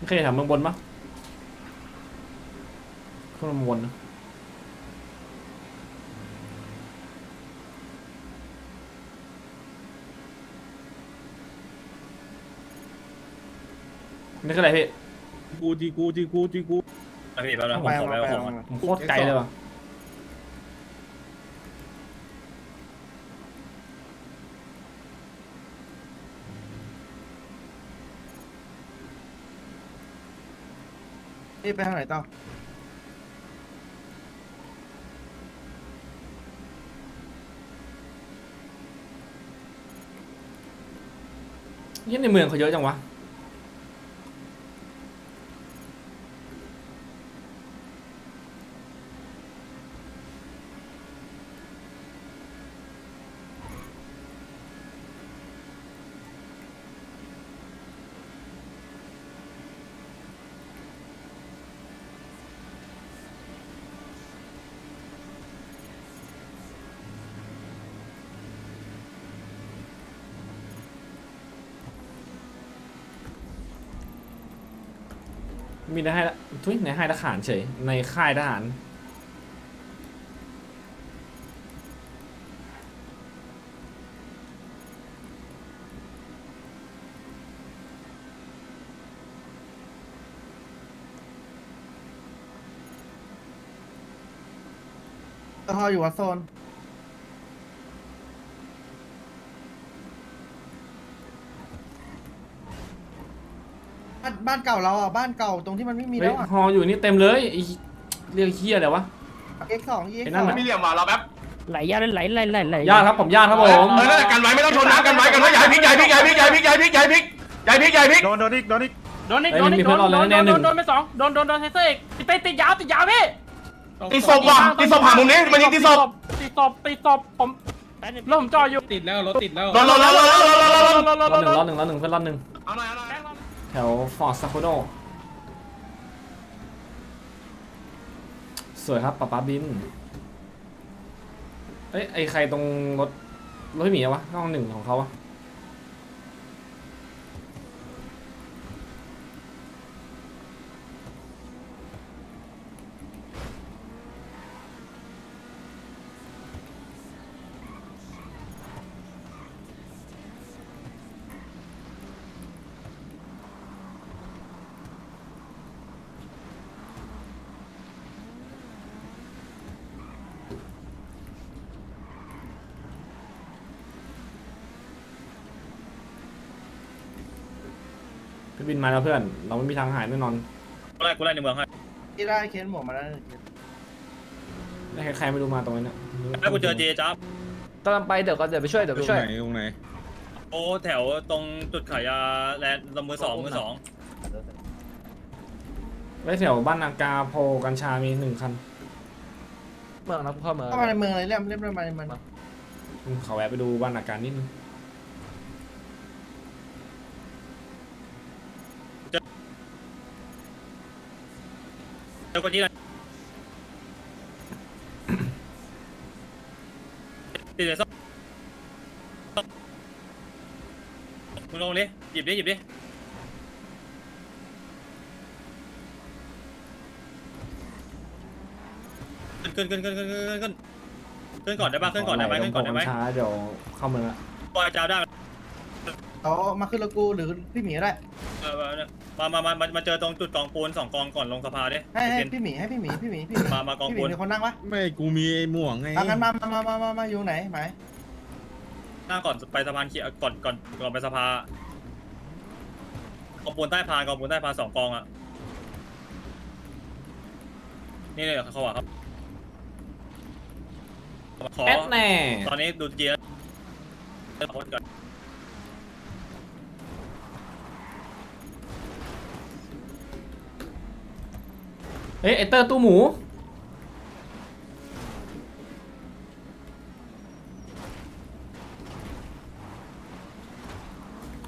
ไม่เคยถามเมืองบนปะขึ้นมาเมืองบนนะนี่คืออะไรพี่ กูจีกูจีกูจีกูอะพี่แป๊บนึงผมไปขอมาไปไปเอาของมาก่อนผมโคตรไกลเลยว่ะ นี่ไปทางไหนต่อยี่ในเมืองเขาเยอะจังวะ มีในให้ละทุยในให้ทหารเฉย ในค่ายทหารตออยู่วัดโซน บ้านบ้านเก่าเราอะบ้านเก่าตรงที่มันไม่มีเฮ้แล้ยวอะฮออยู่นี่เต็มเลยไอ้เรียกเฮียอะไรวะ เอ็กสองเอ็กไอ้สนั่อนงน่ะ มีเหลี่ยมว่ะเราแป๊บไหลยาไหลไหลไหลไหลญาติครับผมญาติครับผมเออนั่นแหละกันไว้ไม่ต้องชนนะกันไว้กันไว้ใหญ่พริกใหญ่พริกใหญ่พริกใหญ่พริกใหญ่พริกใหญ่พริกใหญ่พริกใหญ่พริกโดนโดนอีกโดนอีกโดนอีกเอ้ยโดนอีมีกเพื่โดอนนรอโดเลยนแน่ๆหนึ่โดงนโดนไปสองโดนโดนโดนเซเซอร์อีกติดติดยาวติดยาวพี่ตีศพว่ะตีศพหามุมนี้มันยิงตีศพติดศพติดศพผมแล้วผมจ่ออยู่ติดแล้วรถติดแล้วรอรอรอรอรอรอรอรอรอรอรรออหนึ่งรอหนึ่งรอหนึ่งเพื่อนรอหนึ่งเอาหน่อยเอาหน่อย แถวฟอร์ดซาโคโดสวยครับป๊าป๊าบิน เอ้ยไอใครตรงรถรถพี่หมีอะวะน้องหนึ่งของเขาอะ พี่บินมาแล้วเพื่อน เราไม่มีทางหายแน่นอนกูไล่กูไล่ในเมืองให้ที่ได้เค้นหมวกมาแล้วหนึ่งเคสได้ใครๆไม่รู้มาตรงนี้เนี่ยถ้ากูเจอเจจับตอนไปเดี๋ยวก็เดี๋ยวไปช่วยเดี๋ยวตรไปงช่วยไหนตรงไหนโอ้แถวตรงจุดขายยาแลนด์มือสองมือสองไว้แถวบ้านนากาโพกัญชามีหนึ่งคันเมืองนะเข้าเมืองเข้ามาในเมืองเลยเรียบเรียบเรียบมาในเมือง ขอแวะไปดูบ้านนาการนิดนึง เจอคนนี้เลยติดเลยซ่อมมึงลงดิหยิบดิหยิบดิขึ้นขึ้นขึ้นขึ้นขึ้นขึ้นขึ้นขึ้นก่อนได้ป่ะขึ้นก่อนได้ไหมขึ้นก่อนได้ไหมกัญชาเดี๋ยวเข้าเมืองละปล่อยเจ้าได้เขามาขึ้นรถกูหรือพี่หมีก็ได้ มามามามามาเจอตรงจุดกองปูนสองกองก่อนลงสะพานดิให้ให้เป็นพี่หมีให้พี่หมีพี่หมีพี่หมีมามากองพี่หมีปูนมีคนนั่งปะไม่กูมีไอ้หม่วงไงเอางั้นมามามามามามาอยู่ไหนไหมหน้าก่อนไปสะพานเขียวก่อนก่อนก่อนไปสะพานกองปูนใต้พานกองปูนใต้พานสองกองอะนี่เลยเขาบอกครับขอแอดแน่ตอนนี้ดูเกียร์ขอก่อน เอ้ยไอเตอร์ตู้หมู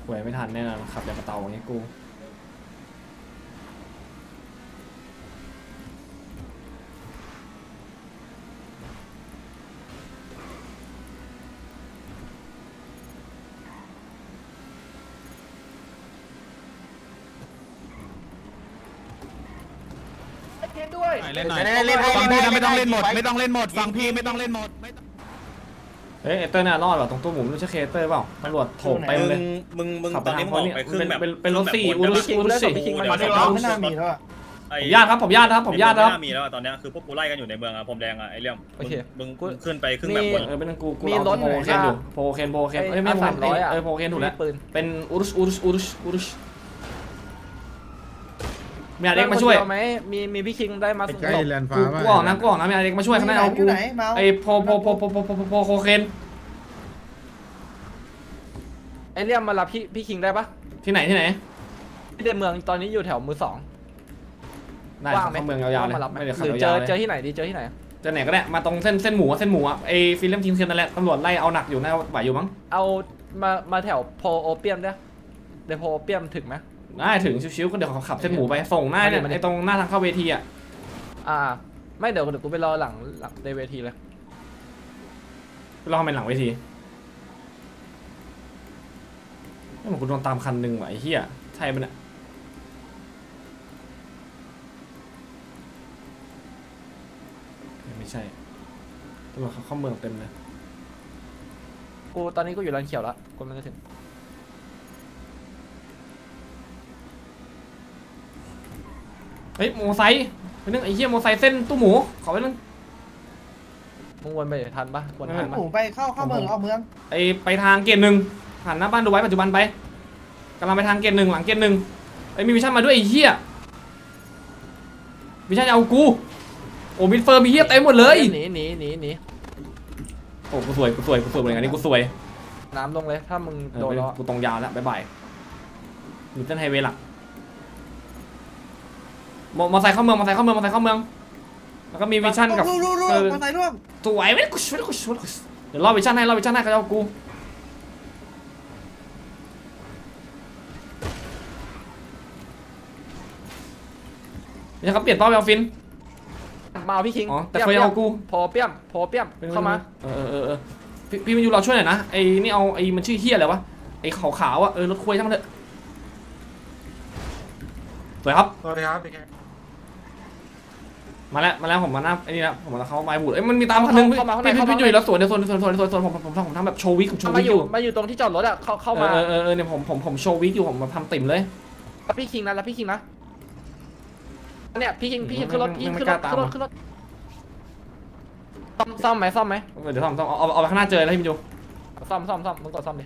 หวยไม่ทันแน่นอนขับอย่างกระเตาอย่างเงี้ยกู เล่นหน่อย เล่นให้ฟังพี่นะไม่ต้องเล่นหมด ไม่ต้องเล่นหมดฟังพี่ไม่ต้องเล่นหมดเฮ้ยเอเตอร์น่ารอดว่ะตรงตู้หมุนไม่รู้ใช่เคเตอร์เปล่าตำรวจโถมเต็มมึเลยงมึงมึงขับตอนนี้มึงออกไปครึ่งแบบเป็นเป็นรถสี่คอุรึ่งรุแบบสอุรุสคิงได้เดี๋ยวคิงเดี๋ยวมาไม่น่ามีแล้วอะไอ้ผมญาติครับผมญาตินะครับผมญาตินะครับไอ้พวกหน้มีแล้วอะตอนเนี้ยคือพวกกูไล่กันอยู่ในเมืองอะผมแดงอะไอ้เรื่องโอเคมึงกูมึงขึ้นไปครึ่งแบบบนเออเป็นกูกูมีเอารถโพเคนอยู่ไหนบ้างโพเคนโพเคนไอ้เอ้ยไม่อะโพสามร้อยเคนอะเออโพเคนถูกแล้วมีปืนเป็นอุรุสอุรุสอุรุสอุรุส มีอาเล็กมาช่วย ไหมมีมีพี่คิงได้มาใกล้แลนฟ้ากูกูออกนะกูออกนะมีอาเล็กมาช่วยข้างในเอากูไอ้โพอพอพอพอพอพอพโคเคนไอเรียมมารับพี่พี่คิงได้ปะที่ไหนที่ไหนที่ในเมืองตอนนี้อยู่แถวมือสองได้ครัเมืองยาวๆเลยไม่เดี๋ยขับหรืยาวเจอเลย เจอที่ไหนดีเจอที่ไหนจะไหนก็ได้มาตรงเส้นเส้นหมูเส้นหมูอะไอ้ฟิล์มทีมเซียนนั่นแหละตำรวจไล่เอาหนักอยู่น่าไหวอยู่มั้งเอามามาแถวโพโอเปียมได้เดี๋ยวโพโอเปียมถึงไหม ได้ถึงชิวๆก็เดี๋ยวเขาขับเส้นหมูไปส่งหน้าเนี่ยมาดิมาดิไอ้ตรงหน้าทางเข้าเวทีอะอ่า ไม่เดี๋ยวเดี๋ยวกูไปรอหลังหลังในเวทีเลยเราทำเป็นหลังเวทีไม่เหมือนกูโดนตามคันหนึ่งว่ะไอ้เหี้ยใช่ปะเนี่ยไม่ใช่ตำรวจเขาเข้าเมืองเต็มเลย กูตอนนี้กูอยู่ร้านเขียวแล้วกูมันจะถึง เฮ้ยโมอไซค์ไปนึงไอ้เหี้ยโมอไซค์เส้นตู้หมู ขอไปนึงมึงวนไปทันปะวนทันหปะมูไปเข้าเข้าเมืองเอาเมืองไอ้ไปทางเกณฑ์หนึ่งหันหน้าบ้านดูไว้ปัจจุบันไปกำลังไปทางเกณฑ์หนึ่งหลังเกณฑ์หนึ่งไอ้ยมีวิชั่นมาด้วยไอ้เหี้ยวิชั่นจะเอากูโอ้มิดเฟิร์มมีเหี้ยเต็มหมดเลยหนีหนีหนีหนีโอ้กูสวยกูสวยกูสวยเหมือนกันนี่กูสวยน้ำลงเลยถ้ามึงเออโดนไปล้อกูตรงยาวแล้วบ๊ายบายมีเส้นไฮเวย์หลัก มอมอไซค์เข้าเมืองมอไซค์เข้าเมืองมอไซค์เข้าเมือง แล้วก็มีวิชั่นกับร่วงร่วงร่วเองอมาใส่ร่วงสวยไม่ได้กูไม่ได้กูไม่ได้กูเดี๋ยวรอวิชั่นให้รอวิชั่นให้เขาจะเอากูเดี๋ยวเขาเปลี่ยนเป้าไปเอาฟิน มาเอาพี่คิงอ๋อแต่ปียมเคยเอากูโพเปียมโพเปียมเข้ามาเออเออเออพี่พี่มาอยู่เราช่วยหน่อยนะไอ้นี่เอาไอ้มันชื่อเฮียอะไรวะไอ้ขาวขาวๆอะเออรถคุยช่างมันเถอะสวยครับ สวัสดีครับพี่แก มาแล้วมาแล้วผมมาหน้าไอ้นี่แล้วผมมาเขาไม้บูดเอ้ยมันมีตามคันหนึงพี่พี่พี่พี่อยู่แล้วสวนเดี๋ยวสวนสวนสวนสวนสวนผมผมผมทำแบบโชว์วิกผมโชว์มาวิกออยู่ยู่มาอยู่ตรงที่จอดรถอะเข้าเข้ามาเออเออเออเนี่ยผมผมผมโชว์วิกอยู่ผมมาทำติ่มเลยแล้วพี่คิงนะแล้วพี่คิงนะเนี่ยพี่คิงพี่คิงขึ้นรถพี่คิงไม่ขึ้นกรล้าถตาม ขึ้นรถขึ้นรถซ่อมซ่อมไหมซ่อมไหมเดี๋ยวซ่อมซ่อมเอาเอาเอาไปข้างหน้าเจอแล้วพี่มิจูซ่อมซ่อมซ่อมมึงกดซ่อมดิ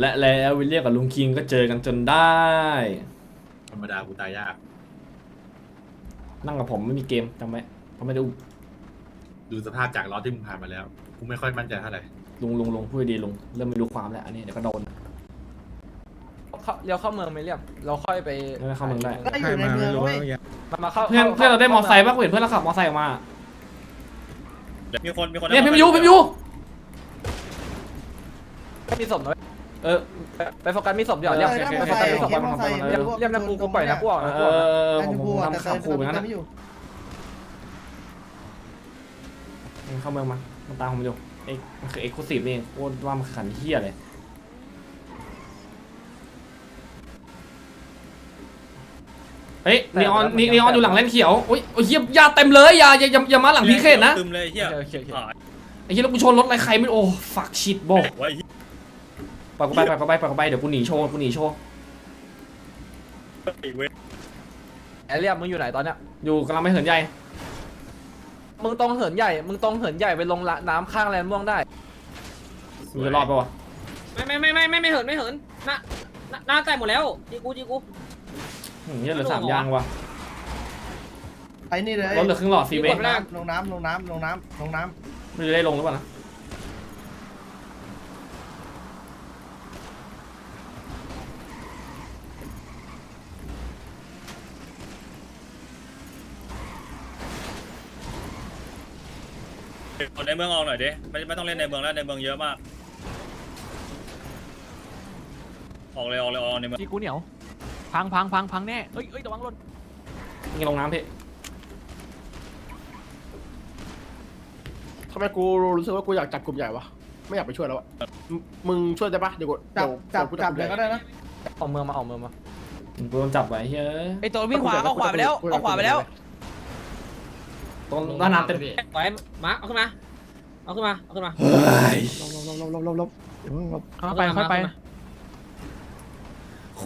และแล้ววิลเลียมกับลุงคิงก็เจอกันจนได้ธ รรมดากูตายยาก นั่งกับผมไม่มีเกมจำไว้เขาไม่ได้อุ้มดูสภาพจากล้อที่มึงผ่านมาแล้วกูไม่ค่อยมั่นใจเท่าไหร่ลุงลุงลุงพูดดีลุงเริ่มไม่รู้ความแล้วอันนี้เดี๋ยวก็โดน เข้าเลี้ยวเข้าเมืองไหมเรียมเราค่อยไปไม่เข้าเมืองได้ได้อใครยู่ในมาเมืไม่องรู้เว้ยเมื่อกี้มามาเข้าเพื่อนข้เพื่อนเราได้มอไซค์ป่ะกูเห็นเพื่อนเราขับมอไซค์ออกมามีคนมีคนเนี่ยพี่มิยูพี่มิยูไม่มีศพนะ เออไปโฟกัสมีศพเดี๋ยวเรียมเออโอเคถ้าโอมาเคใส่โอเคเรียกมาใส่เออเรียกพวกเรียมนะกูกูปล่อยนะกูออกนะกูออกนะเออผมผมทำข่าวขู่ไปงั้นแต่อะเข้าเมืองมามันตามผมอยู่เอ็กมันคือเอ็กซ์คลูซีฟนี่โคตรว่ามันขันเฮียเลยเฮ้ยนีออนนีออนอยู่หลังแลนเขียวโอ้ยโอ้ยเฮียยาเต็มเลยยาอย่าอย่ามาหลังพีเคนะตึมเลยเฮียโอเคโอเคโอเคหายไอ้เฮียแล้วกูชนรถอะไรใครไม่โอ้ฝักชิดโบไว้ ปล่อยกูไปปล่อยกูไปปล่อยกูไปเดี๋ยวกูหนีโชว์กูหนีโชว์ไอ้เว้ยไอเรียมมึงอยู่ไหนตอนเนี้ยอยู่กำลังไปเหินใหญ่มึงตรงเหินใหญ่ มึงตรงเหินใหญ่ไปลงละน้ำข้างแลนด์ม่วงได้มึงจะรอดปะวะไม่ไม่ไม่ไม่ไม่ไม่เหินไม่เหินหน้าหน้าหน้าแตกหมดแล้วจีกูจีกูอืมเฮียเหลือสามยางว่ะไปนี่เลยรถเหลือครึ่งหลอดซีเวลย์งน้ำลงน้ำลงน้ำลงน้ำลงน้ไม่รู้ได้ลงหรือเปล่านะ คนในเมืองออกหน่อยดิไม่ไม่ต้องเล่นในเมืองแล้วในเมืองเยอะมาก ออกเลยออกเลยออกในเมืองจีกูเหนียว พังพังพังพังแน่เอ้ยเอ้ยระวังหล่นยิงลงน้ำพี่ทำไมกูรู้สึกว่ากูอยากจับกลุ่มใหญ่วะ ไม่อยากไปช่วยแล้วอะมึงมึงช่วยได้ปะเดี๋ยวกูำจับเดี๋ยวจับกูจับกเลลุ่ยมก็ใหญ่ได้นะออกเมืองมาออกเมืองมากูโดนจับไว้เฮ้ยไอตัววิ่งขวาเอาขวาไปแล้วเอาขวาไปแล้ว ตรงด้านน้ำเต็มปล่อยให้มาร์คเอาขึ้นมา เอาขึ้นมา เอาขึ้นมาเฮ้ยลบลบลบลบลบลบอย่าเพิ่งลบค่อยไปค่อยไป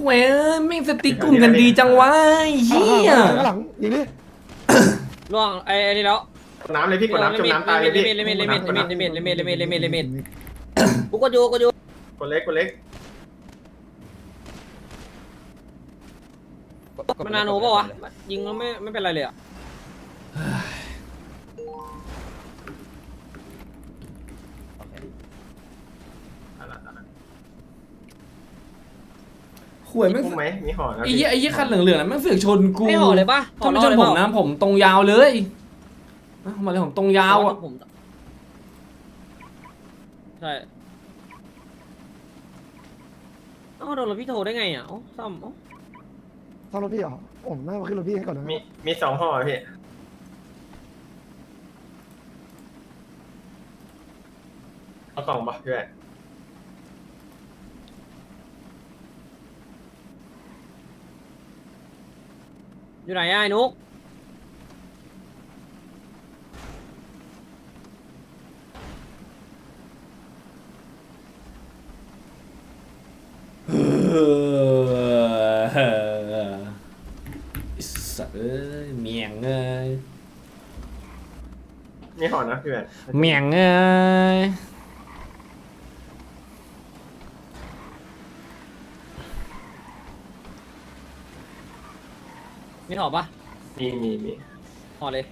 เว้ยแม่งสติกกลุ่มกันดีจังวะไอ้เฮียข้างหลังยิงดิล่วงไอ้ไอ้นี่แล้วน้ำเลยพี่กดน้ำจมน้ำตายเลยพี่เลมิดเลมิดเลมิดเลมิดเลมิดเลมิดเลมิดเลมิดเลมิดกูกดอยู่กดอยู่กดเล็กกดเล็กมันนาโนป่าวะยิงแล้วไม่ไม่เป็นไรเลยอะ วยแม่งพุ่งไหมมีห่อนะไอ้เหี้ยไอ้เหี้ยคันเหลืองๆนะแม่งเสือกชนกูไม่ห่อเลยปะถ้าไม่ชนผมนะผมตรงยาวเลยนะมาเลยผมตรงยาวอะผมใช่เอ้าโดนรถพี่โทรได้ไงอะอ๋อซ่อมอ๋อซ่อมรถพี่เหรอผมน่ามาขึ้นรถพี่ให้ก่อนนะมีมีสองห่อพี่เอากล่องปะพี่แหวน อยู่ไหนอะไอ้นุกเออไอ้สัตว์เอ้ยเมียงเอ้ยมีห่อนะพี่แหวนเมียงเอ้ย มีถอด ปะมีมีมีถอดเลย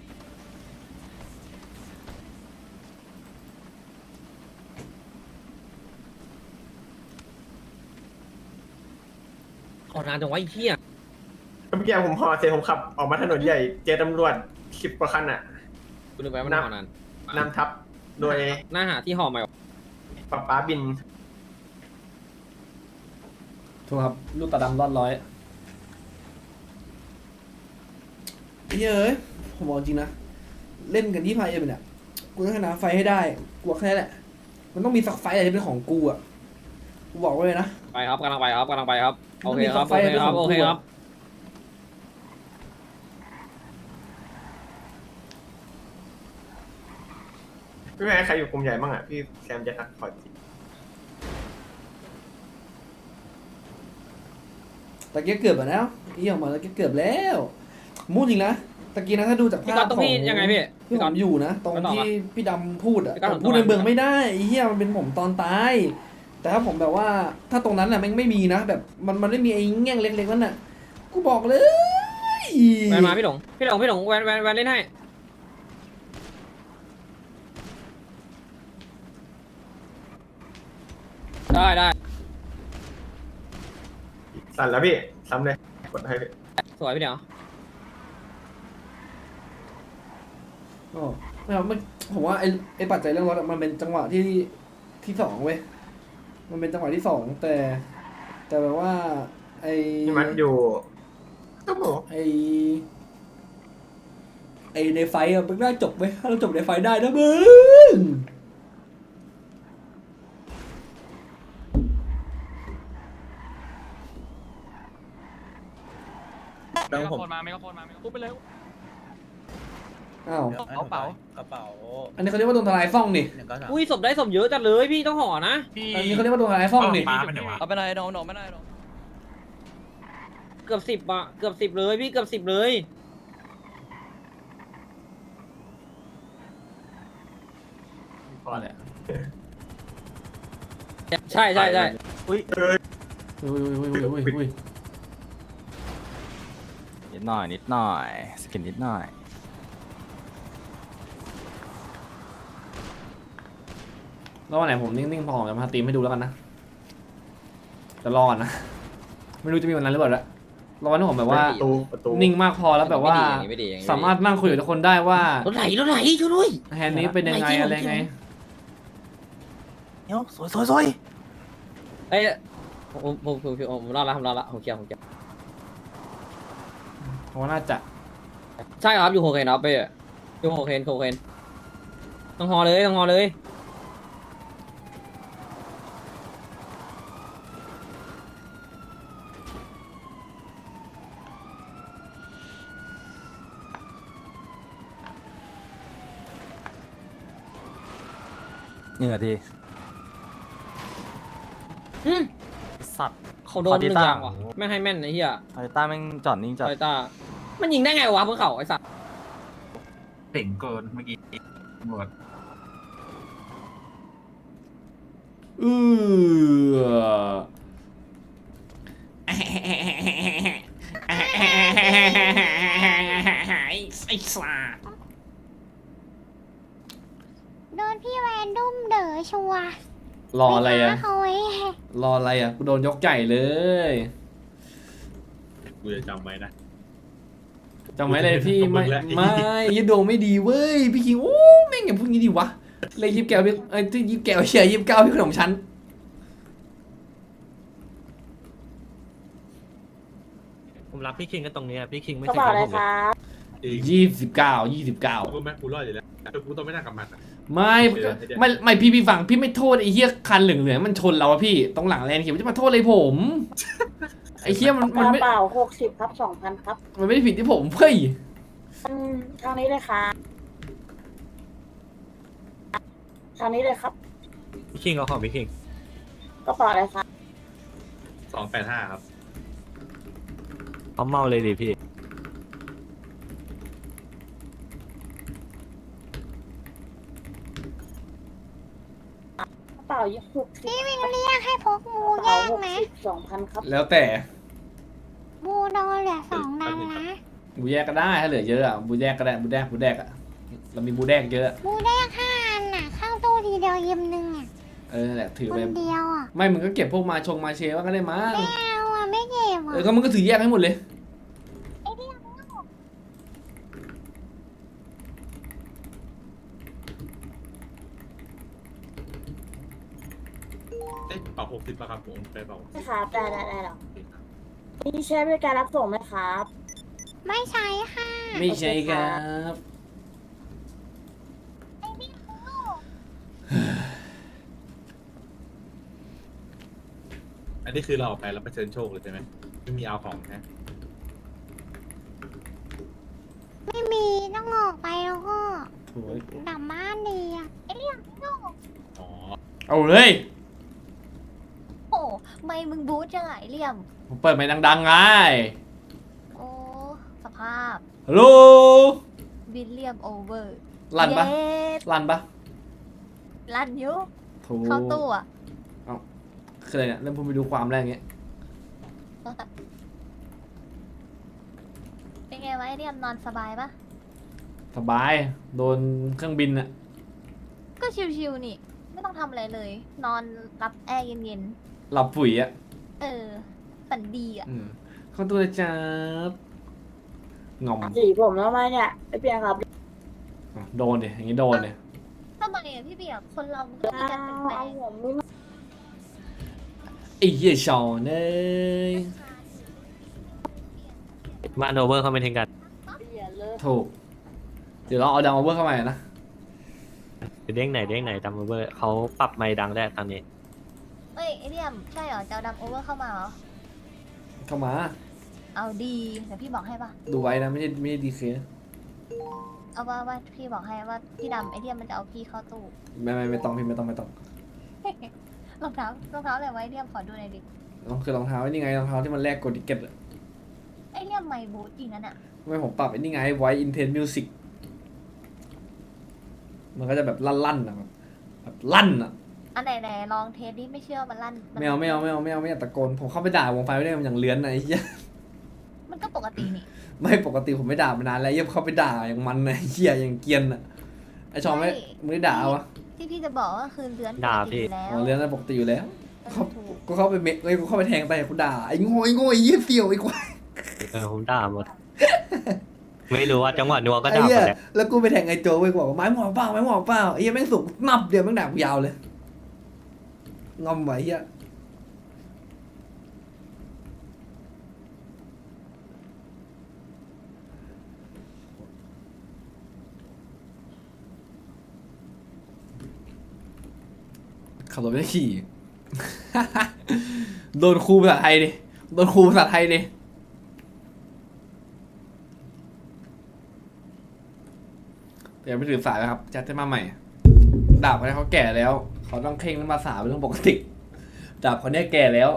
ขอนานจังวะไอ้เหี้ยเมื่อกี้ผมห่อเสร็จผมขับออกมาถนนใหญ่ เจอตำรวจสิบกว่าคันอะกูนึกไปมันนับขอนานนำทับโดยหน้าหาที่ห่อใหม่ป๊าป๊าบิน ถูกครับ ลูกตาดำรอดร้อย เฮ้ยผมบอกจริงนะ เล่นกันที่พายเอ็มเนี่ยกูต้องชนะไฟให้ได้กูแค่แหละ มันต้องมีสักไฟอะไรที่เป็นของกูอะกูบอกไว้เลยนะ ไปครับกำลังไปครับกำลังไปครับ โอเคครับไฟโอเคเป็นคขรัอบงโอกูเคคอะรับ พี่แหวนใครอยู่กลุ่มใหญ่บ้างอะ พี่แซมจะทักขอจีตะเกียบเกือบอะแล้วอีออกมาตะเกียบเกือบแล้ว มูดจริงนะ ตะกี้นะถ้าดูจากพี่ภาก๊อพตตรงของนี้ยังไงพี่พี่พี่ผก๊อต มอยู่นะตรงไปต่อที่พี่ดำพูดอะพี่ก๊อตผมพูดผมต่อในเมืองไม่ได้ไอ้เหี้ยมันเป็นผมตอนตาย แต่ถ้าผมแบบว่าถ้าตรงนั้นน่ะมันไม่มีนะแบบมันมันไม่มีไอ้แง่งเล็กๆนั่นน่ะกูบอกเลยแวนมาพี่หลงพี่หลงพี่หลงแวนแวนแวนเล่นให้ได้ได้สั่นแล้วพี่ซ้ำเลยกดให้พี่สวยพี่เดี๋ยว โอ้ไม่ครับมันผมว่าไอ้ไอ้ปัจจัยเรื่องรถอะมันเป็นจังหวะที่ที่สองเว้ยมันเป็นจังหวะที่สองแต่ แต่แบบว่า ไอ้พี่มัดอยู่ตุ๊กหมูไอไอในไฟอะมึงได้จบไหมถ้าเราจบในไฟได้นะมึงเมกะโฟนมาเมกะโฟนมาเมกะปุ๊บไปเลย อ้าวเอาเป๋าอันนี้เขาเรียกว่าโดนทลายซ่องนี่อุ้ยศพได้ศพเยอะจัดเลยพี่ต้องห่อนะอันนี้เขาเรียกว่าโดนทลายซ่องนี่เอาไปไหนน้องน้องไม่ได้น้องเกือบสิบอะเกือบสิบเลยพี่เกือบสิบเลยพอแหละใช่ใช่ใช่อุ้ยเอออุ้ยอุ้ยอุ้ยอุ้ยอุ้ยนิดหน่อยนิดหน่อยสกินนิดหน่อย แล้ววันไหนผมนิ่งๆพอผมจะมาตีมให้ดูแล้วกันนะจะรอก่อนนะ ไม่รู้จะมีวันนั้นหรือเปล่าละรอวันที่ผมแบบว่า ประตูประตูนิ่งมากพอแล้วแบบว่า อย่งนี้ไม่ดีอย่งนี้สามารถนั่งคุยกับทุกคนได้ว่ารถไหลรถไหลช่วยด้วย แฮนด์นี้เป็นยังไงอะไรไง เดี๋ยวสวยสวยสวยเอ้ยผมผมผมผมผมรอดละผมรอดละผมเคลียร์ผมเคลียร์เพราะว่าน่าจะใช่ครับอยู่โคเคนครับไปอยู่โคเคนโคเคนต้องห่อเลยต้องห่อเลย หนึ่งนาทีอืมสัตว์ เขาโดนหนึ่งอย่างว่ะ แม่งให้แม่นไอ้เหี้ยไทต้าแม่งจอดนิ่งจัดไฟต้า มันยิงได้ไงวะเพื่อเขาไอ้สัตว์เต่งเกินเมื่อกี้ตำรวจเออไอ้สัสโดนพี่แวนดุ้มเด๋ อชัวร์รออะไรอะม่ท้าเขาไว้รออะไรอะกูโดนยกใหญ่เลยกูจะจำไว้นะ จำไว้เลยพี่ไม่ขอบคุณแล้วไม่ยี่ดวงไม่ดีเว้ยพี่คิงโอ้แม่งอย่าพูดงี้ดิวะเลยยิบแก้วพี่เอ้ยที่ยิบแก้วเชียร์ยิบเก้าพี่ขนมชั้นผมรักพี่คิงก็ตรงนี้พี่คิงไม่กระเป๋าอะไรคะยี่สิบเก้ายี่สิบเก้า กูแม่กูรอดอยู่แล้วแต่กูต้องไม่น่ากับมันอะ ไม่เดี๋ยวเดี๋ยวไม่ไม่พี่พี่ฟังพี่ไม่โทษไอ้เหี้ยคันเหลืองๆมันชนเราอะพี่ตรงหลังแลนด์เขียวมันจะมาโทษเลยผมไอ้เหี้ยมันมันไม่เปล่าหกสิบครับสองพันครับ มันไม่ได้ผิดที่ผมเฮ้ยทางนี้เลยค่ะทางนี้เลยครับพี่คิงเอาของพี่คิงกระเป๋าอะไรคะสองแปดห้าครับเขาเมาเลยดิพี่ กระ เป๋าหกสิบพี่วินเรียกให้พกมูแยกนะสองพันครับแล้วแต่มูโดนเหลือสองนันนะบูแยกก็ได้ถ้าเหลือเยอะอะบูแยกก็ได้บูแดกบูแดกอะเรามีบูแดกเยอะมูแยกห้าอันน่ะ เข้าตู้ทีเดียวยิมหนึ่งอะเออนั่นแหละถือคไปนเดียวอะไม่มึงก็เก็บพวกมาชงมาเชว่าก็ได้มั้งไม่เอาอะไม่เก็บอะเออก็มึงก็ถือแยกให้หมดเลย มีใช้บริการรับส่งไหมครับ ไม่ใช้ค่ะ ไม่ใช่ครับ อันนี้คือเราออกไปแล้วไปเชิญโชคเลยใช่ไหมไม่มีเอาของนะไม่มีต้องออกไปแล้วก็โถ่กลับบ้านดีอะไอ้เรื่องโง่อ๋อ เอาเลย โอ้ไม่มึงบู๊จังไงเลี่ยม ผมเปิดไม้ดังๆไงโอ้ สภาพ ฮัลโหลวิลเลียมโอเวอร์ลั่นปะเย็ดลั่นปะลั่นอยุโถูเข้าตู้อะคืออะไรเนี่ยเริ่มพูดไปดูความแล้วอย่างเงี้ย เป็นไงวะไอ้เลี่ยมนอนสบายปะสบาย โดนเครื่องบินอะก็ชิวๆนี่ ไม่ต้องทำอะไรเลย นอนรับแอร์เย็นหลับปุ๋ยอะๆ เออ ฝันดีอะ อืมเข้าตัวเลยจ้าบงอมสีผมทำไมเนี่ยไอเปียครับอะโดนดิอย่างงี้โดนดิทำไมอะพี่เปียกคนเรามันก็มีกันเป็นแฟนผมไม่ไอ้เหี้ยชอนเอ้ยมาโนเวอร์เขาไม่ทิ้งกัน เปียเลยถูก เดี๋ยวเราเอาดังมาเวอร์เข้ามานะเด้งไหนเด้งไหนดัมเวอร์เขาปรับไมค์ดังได้ตอนนี้ เอ้ยไอเลี่ยมใช่เหรอจะเอาดัมโอเวอร์เข้ามาเหรอ เข้ามา เอาดีเดี๋ยวพี่บอกให้ปะดูไว้นะไม่ใช่ไม่ใช่ดีเคนะเอาว่าว่าพี่บอกให้ว่าพี่ดำไอเลี่ยมมันจะเอาพี่เข้าตู้ ไม่ไม่ไม่ต้องพี่ไม่ต้องไม่ต้องรองเท้ารองเท้าอะไรไวะไอ้เลี่ยมขอดูหน่อยดิน้องคือรองเท้าไอ้นี่ไงรองเท้าที่มันแลกกดดิเก็ตอะไอเลี่ยมไมบูทจริงนั่นอะไม่ผมปรับไอ้นี่ไงไว้อินเทนมิวสิกมันก็จะแบบลั่นๆอะแบบแบบลั่นอะ อันไหนไหนลองเทสดิไม่เชื่อมันลั่นนไม่เอาไม่เอาไม่เอาไม่เอาไม่เอาตะโกนผมเข้าไปด่าวงไฟไม่ได้มันอย่างเลื้อนอะไอ้เหี้ยมันก็ปกตินี่ไม่ปกติผมไม่ด่ามานานแล้วเยี่ยมเข้าไปด่าอย่างมันนะไอ้เหี้ยอย่างเกรียนอะไอชอนไม่ไม่ได้ด่าวะที่พี่จะบอกว่าคือเลื้อนปด่ากติพี่อยู่แล้วอ๋อเลื้อนนะปกติอยู่แล้วเออเขาถูกก็เข้าไปเมะเอ้ยกูเข้าไปแทงไปกูด่าไอ้โง่ไอ้โง่ไอ้เหี้ยเสี่ยวไอ้ควายเออผมด่าหมด ไม่รู้ว่าจังหวะนัวก็ไอ้ด่าหเหี้มยดแหละแล้วกูไปแทงไอ้โจไว้ยกูบอกว่าไม้หมอกเปล่าไม้หมอกเปล่าไอ้เหี้ยแม่งสุกนับเดียวแม่งด่ากูยาวเลย งอมไว้เหี้ยขับรถไม่ได้ขี่ โดนครูภาษาไทยดิ โดนครูภาษาไทยดิเดี๋ยวไปถือสายนะครับ จัดให้มาใหม่ ดาบเขาเนี่ยเขาแก่แล้ว เขาต้องเข่งน้ำมาสาเป็นเรื่องปกติดาบเขาเนี้ยแก่แล้ว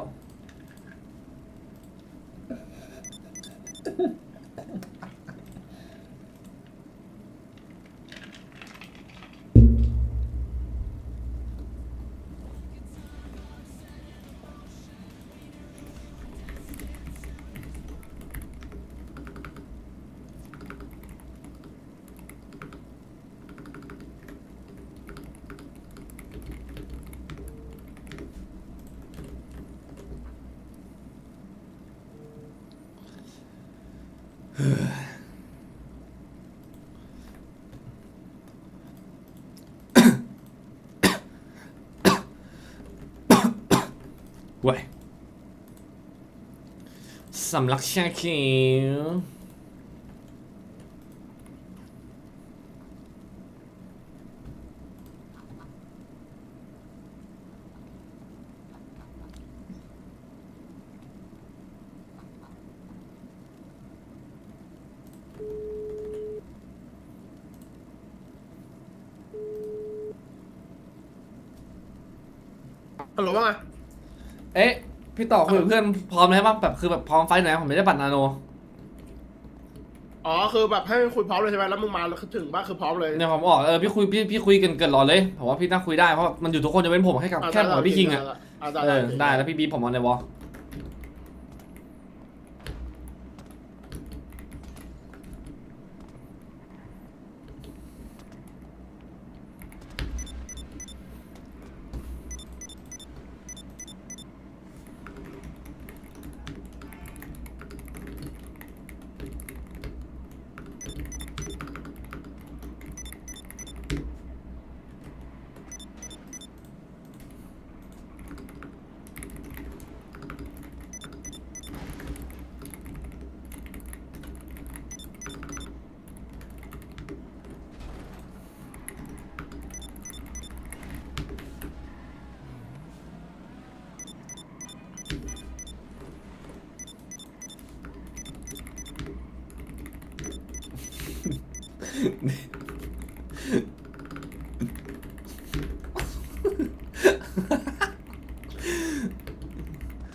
ว้ยสำลักชาเขียวฮัลโหลว่าไง เอ๊ะ พี่ต่อคุยกับเพื่อนพร้อมไหมป่ะแบบคือแบบพร้อมไฟท์หน่อยผมไม่ได้บัตรนาโน อ๋อคือแบบให้คุยพร้อมเลยใช่ไหมแล้วมึงมาแล้วถึงบ้าคือพร้อมเลยเนี่ยผมออกเออพี่คุยพี่พี่คุยกันเกินรอเลยผมว่าพี่น่าคุยได้เพราะมันอยู่ทุกคนจะเป็นผมให้กับแค่ผมกับพี่คิงอะอะได้เออได้แล้วพี่บีบผมเอาในวอล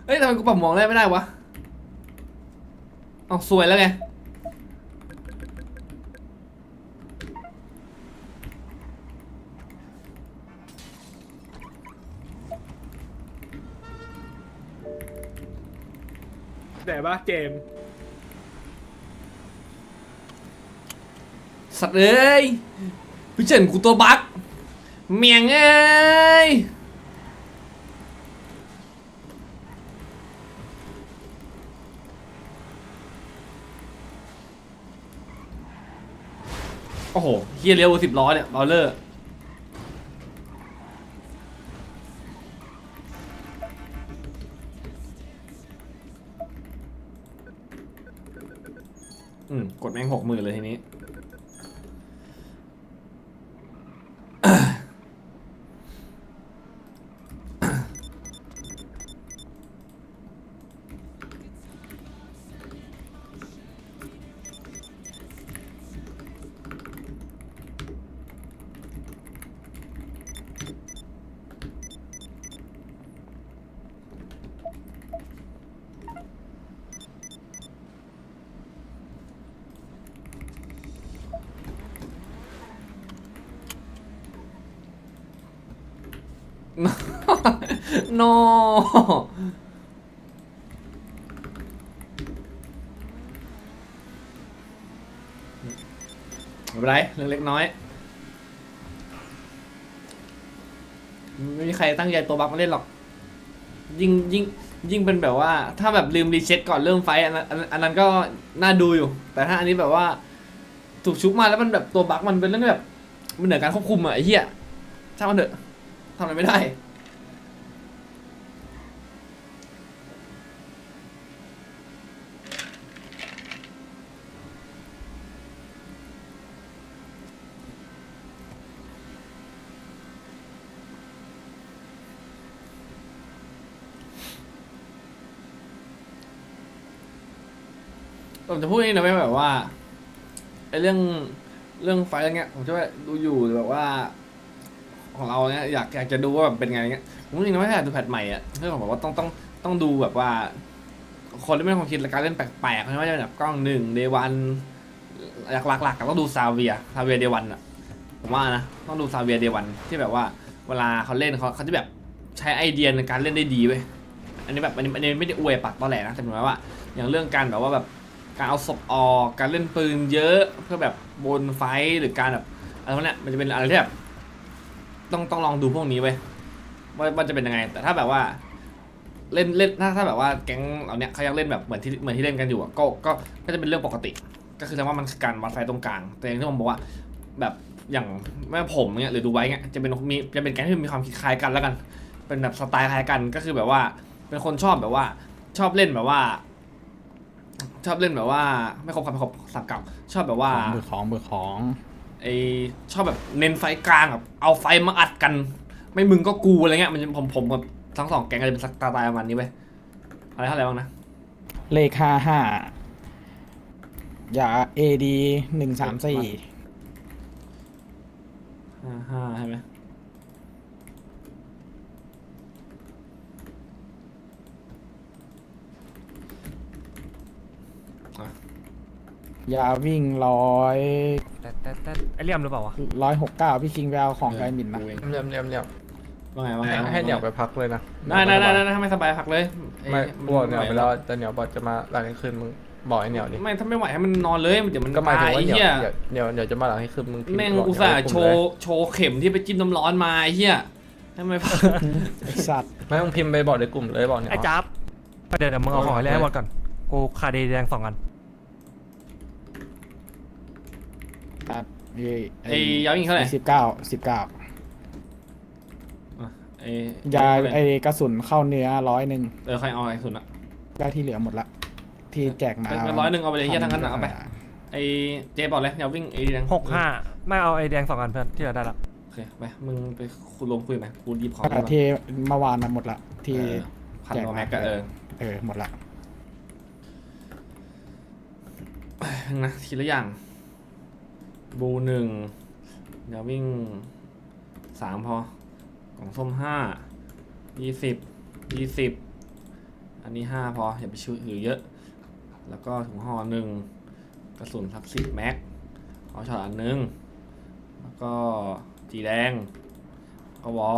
เฮ้ยทำไมกูปรับมองได้ไม่ได้วะเอาสวยแล้วไงแต่ว่าเกมสัตว์เอ้ยพี่เฉินกูตัวบั๊กเมียงเอ้ย โอ้โหเฮียเร็วสิบล้อเนี่ยบอลเลอร์อืม กดแม่งหกหมื่นเลยทีนี้ no ไม่เป็นไรเรื่องเล็กน้อย ไม่มีใครตั้งใจตัวบักมาเล่นหรอก ยิ่งยิ่งยิ่งเป็นแบบว่า ถ้าแบบลืมรีเซ็ตก่อนเริ่มไฟท์อันนั้นอันอันนั้นก็น่าดูอยู่ แต่ถ้าอันนี้แบบว่า ถูกชุบมาแล้วมันแบบตัวบักมันเป็นเรื่องที่แบบ มันเหนือการควบคุมอะไอ้เหี้ยช่างมันเถอะทำอะไรไม่ได้ ผมจะพูดนี่นะไม่แบบว่าไอ้เรื่องเรื่องไฟอะไรเงี้ย ผมจะว่าดูอยู่แบบว่า ของเราเนี่ยอยากอยากจะดูว่าแบบเป็นไงเงี้ยผมจริงๆไม่ใช่ดูแพทใหม่อะเรื่องของแบบว่าต้องต้องต้องดูแบบว่า คนที่ไม่มีความคิดและการเล่นแปลกๆไม่ว่าจะเป็นแบบกล้องหนึ่งเดวันหลักๆก็ต้องดูซาเวียซาเวียเดวันอะผมว่านะต้องดูซาเวียเดวันที่แบบว่า เวลาเขาเล่นเขาเขาจะแบบใช้ไอเดียในการเล่นได้ดีเว้ยอันนี้แบบอันนี้อันนี้ไม่ได้อวยปากตอแหลนะแต่หมายว่า อย่างเรื่องการแบบว่าแบบ การเอาศพออกการเล่นปืนเยอะเพื่อแบบบนไฟหรือการแบบอะไรพวกเนี้ยมันจะเป็นอะไรที่แบบต้องต้องลองดูพวกนี้เว้ว่าว่าจะเป็นยังไง แต่ถ้าแบบว่า เล่นเล่นถ้าถ้าแบบว่าแก๊งเหล่าเนี้ยเขายังเล่นแบบเหมือนที่เหมือนที่เล่นกันอยู่ก็ก็ก็จะเป็นเรื่องปกติ ก็คือแสดงว่ามันคือการวัดไฟตรงกลาง แต่อย่างที่ผมบอกว่าแบบอย่างแม่ผมเนี้ยหรือดูไว้เนี้ยจะเป็นมีจะเป็นแก๊งที่มีความคิดคล้ายกันแล้วกัน เป็นแบบสไตล์คล้ายกันก็คือแบบว่า เป็นคนชอบแบบว่าชอบเล่นแบบว่า ชอบเล่นแบบว่า ไม่ครบคำไม่ครบสับเก่าชอบแบบว่าเบื่อของเบื่อของไอชอบแบบเน้นไฟกลางแบบเอาไฟมาอัดกัน ไม่มึงก็กูอะไรเงี้ยมันจะผมผมกับทั้งสองแก๊งก็จะเป็นสไตล์ประมาณนี้เว้ยอะไรเท่าไหร่บ้างนะเลขห้าห้าอย่าเอดีหนึ่งสามสี่ห้าห้าใช่ไหม ย่าวิ่งร้อยแต่แต่แต่ไอเลี่ยมหรือเปล่าวะร้อยหกเก้าพี่คิงไปเอาของไกลหมินนะกูเองเรียบเรียบเรียบว่าไงว่าไงให้เหนียวไปพักเลยนะได้ได้ได้ได้ถ้าไม่สบายพักเลยไม่อ้บวกเหนียวไปแล้วแต่เหนียวบอกจะมาหลังให้คืนมึงบอกไอ้เหนียวดิไม่ถ้าไม่ไหวให้มันนอนเลยมันเดี๋ยวมันก็หมายถึงตายว่าไอ้เหนียวเหี้ยเหนียวเหนียวจะมาหลังให้คืนมึงพิพ์แม่งบกอุตส่าห์เหนียโชให้กลุ่มเลยว์โชว์เข็มที่ไปจิ้มน้ำร้อนมาไอ้เหี้ยให้มันไอสัตว์ไม่ต้องพิมพ์ไปบอกในกลุ่มเลยบอกเนี่ยไอจ๊าบเดี๋ยวเดี๋ยวมึงเอาของอะไรให้หมดก่อนกูขาดดีแดงสองอัน ครับไอ้ยาวยิงเท่าไหร่สิบเก้าสิบเก้าไอ้ยาไอกระสุนเข้าเนื้อร้อยหนึ่งเออใครเอาไอ้สุดอะได้ที่เหลือหมดละ ที่แจกมาเป็นร้อยหนึ่งเอาไปเลยเหี้ยทั้งนั้นอะเอาไปไอ้เจบอกเลยยาววิ่งไอ้แดงหกห้าไม่เอาไอแดงสองอันเพื่อนที่เหลือได้ละโอเคไปมึงไปคุยลงคุยไหมกูรีบของอ่าที่เมื่อวานน่ะหมดละที่เออพันกว่าแม็กก็เออเออหมดละนะทีละอย่าง บูหนึ่งเดี๋ยววิ่งสามพอกล่องส้มห้ายี่สิบยี่สิบอันนี้ห้าพอ อย่าไปชื่อหือเยอะ แล้วก็ถุงห่อหนึ่งกระสุนสักสิบแม็กเอาช็อตอันหนึง แล้วก็จีแดงก็วอ